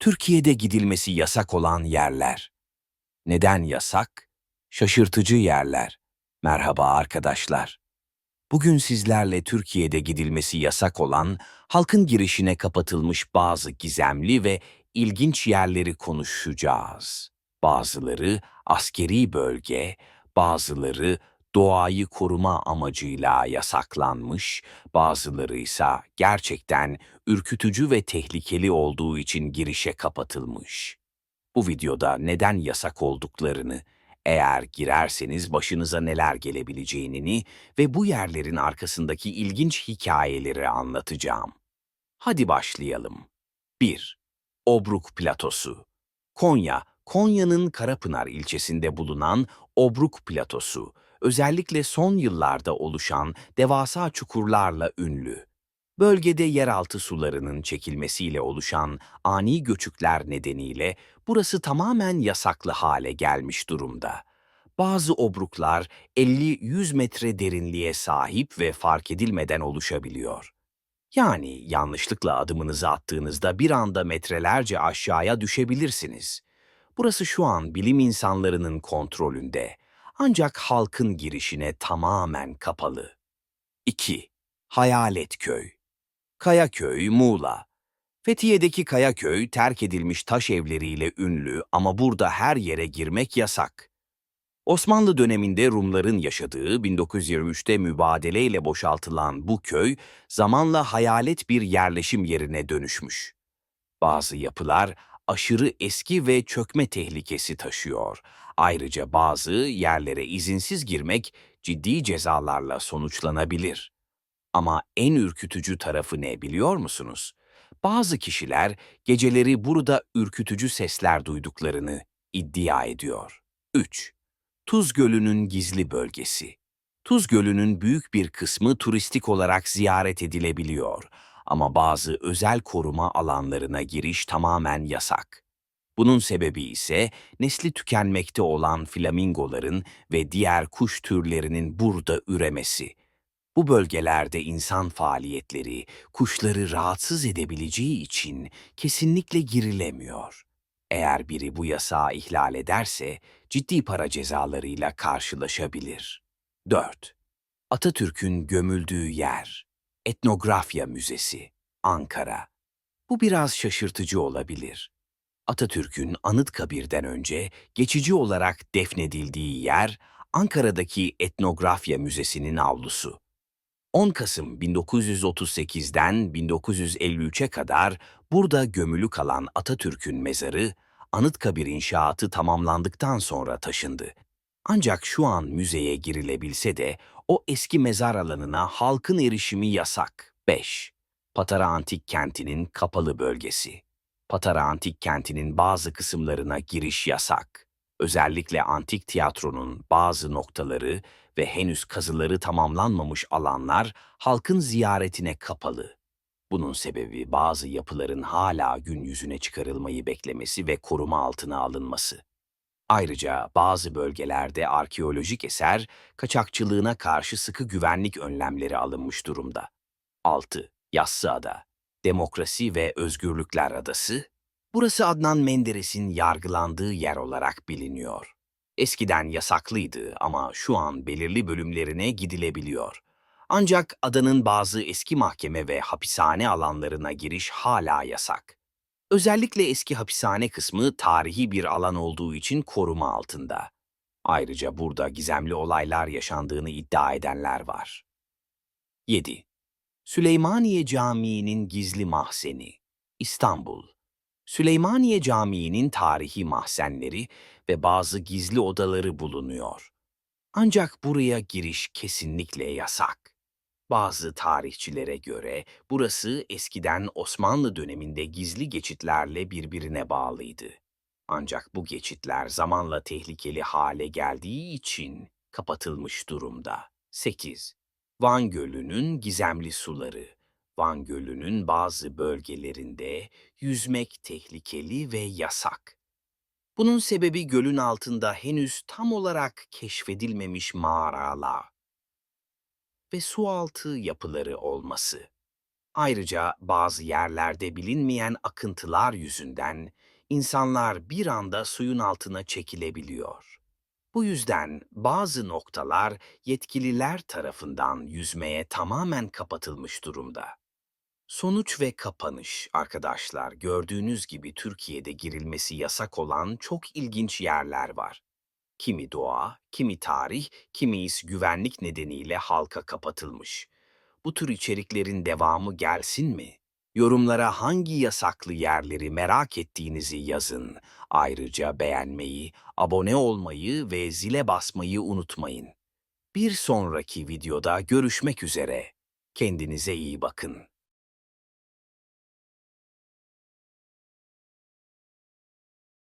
Türkiye'de gidilmesi yasak olan yerler. Neden yasak? Şaşırtıcı yerler. Merhaba arkadaşlar. Bugün sizlerle Türkiye'de gidilmesi yasak olan, halkın girişine kapatılmış bazı gizemli ve ilginç yerleri konuşacağız. Bazıları askeri bölge, bazıları doğayı koruma amacıyla yasaklanmış, bazıları ise gerçekten ürkütücü ve tehlikeli olduğu için girişe kapatılmış. Bu videoda neden yasak olduklarını, eğer girerseniz başınıza neler gelebileceğini ve bu yerlerin arkasındaki ilginç hikayeleri anlatacağım. Hadi başlayalım. 1. Obruk Platosu Konya, Konya'nın Karapınar ilçesinde bulunan Obruk Platosu, özellikle son yıllarda oluşan devasa çukurlarla ünlü. Bölgede yeraltı sularının çekilmesiyle oluşan ani göçükler nedeniyle burası tamamen yasaklı hale gelmiş durumda. Bazı obruklar 50-100 metre derinliğe sahip ve fark edilmeden oluşabiliyor. Yani yanlışlıkla adımınızı attığınızda bir anda metrelerce aşağıya düşebilirsiniz. Burası şu an bilim insanlarının kontrolünde. Ancak halkın girişine tamamen kapalı. 2. Hayalet Köy Kayaköy, Muğla Fethiye'deki Kayaköy terk edilmiş taş evleriyle ünlü ama burada her yere girmek yasak. Osmanlı döneminde Rumların yaşadığı 1923'te mübadeleyle boşaltılan bu köy zamanla hayalet bir yerleşim yerine dönüşmüş. Bazı yapılar aşırı eski ve çökme tehlikesi taşıyor. Ayrıca bazı yerlere izinsiz girmek ciddi cezalarla sonuçlanabilir. Ama en ürkütücü tarafı ne biliyor musunuz? Bazı kişiler geceleri burada ürkütücü sesler duyduklarını iddia ediyor. 3. Tuz Gölü'nün gizli bölgesi. Tuz Gölü'nün büyük bir kısmı turistik olarak ziyaret edilebiliyor ama bazı özel koruma alanlarına giriş tamamen yasak. Bunun sebebi ise nesli tükenmekte olan flamingoların ve diğer kuş türlerinin burada üremesi. Bu bölgelerde insan faaliyetleri kuşları rahatsız edebileceği için kesinlikle girilemiyor. Eğer biri bu yasağı ihlal ederse ciddi para cezalarıyla karşılaşabilir. 4. Atatürk'ün gömüldüğü yer. Etnografya Müzesi, Ankara. Bu biraz şaşırtıcı olabilir. Atatürk'ün Anıtkabir'den önce geçici olarak defnedildiği yer Ankara'daki Etnografya Müzesi'nin avlusu. 10 Kasım 1938'den 1953'e kadar burada gömülü kalan Atatürk'ün mezarı Anıtkabir inşaatı tamamlandıktan sonra taşındı. Ancak şu an müzeye girilebilse de o eski mezar alanına halkın erişimi yasak. 5. Patara Antik Kenti'nin kapalı bölgesi. Patara Antik Kenti'nin bazı kısımlarına giriş yasak. Özellikle antik tiyatronun bazı noktaları ve henüz kazıları tamamlanmamış alanlar halkın ziyaretine kapalı. Bunun sebebi bazı yapıların hala gün yüzüne çıkarılmayı beklemesi ve koruma altına alınması. Ayrıca bazı bölgelerde arkeolojik eser kaçakçılığına karşı sıkı güvenlik önlemleri alınmış durumda. 6. Yassıada Demokrasi ve Özgürlükler Adası Burası Adnan Menderes'in yargılandığı yer olarak biliniyor. Eskiden yasaklıydı ama şu an belirli bölümlerine gidilebiliyor. Ancak adanın bazı eski mahkeme ve hapishane alanlarına giriş hala yasak. Özellikle eski hapishane kısmı tarihi bir alan olduğu için koruma altında. Ayrıca burada gizemli olaylar yaşandığını iddia edenler var. 7. Süleymaniye Camii'nin gizli mahzeni İstanbul Süleymaniye Camii'nin tarihi mahzenleri ve bazı gizli odaları bulunuyor. Ancak buraya giriş kesinlikle yasak. Bazı tarihçilere göre burası eskiden Osmanlı döneminde gizli geçitlerle birbirine bağlıydı. Ancak bu geçitler zamanla tehlikeli hale geldiği için kapatılmış durumda. 8. Van Gölü'nün gizemli suları Van Gölü'nün bazı bölgelerinde yüzmek tehlikeli ve yasak. Bunun sebebi gölün altında henüz tam olarak keşfedilmemiş mağaralar ve sualtı yapıları olması. Ayrıca bazı yerlerde bilinmeyen akıntılar yüzünden insanlar bir anda suyun altına çekilebiliyor. Bu yüzden bazı noktalar yetkililer tarafından yüzmeye tamamen kapatılmış durumda. Sonuç ve kapanış arkadaşlar gördüğünüz gibi Türkiye'de girilmesi yasak olan çok ilginç yerler var. Kimi doğa, kimi tarih, kimi ise güvenlik nedeniyle halka kapatılmış. Bu tür içeriklerin devamı gelsin mi? Yorumlara hangi yasaklı yerleri merak ettiğinizi yazın. Ayrıca beğenmeyi, abone olmayı ve zile basmayı unutmayın. Bir sonraki videoda görüşmek üzere. Kendinize iyi bakın.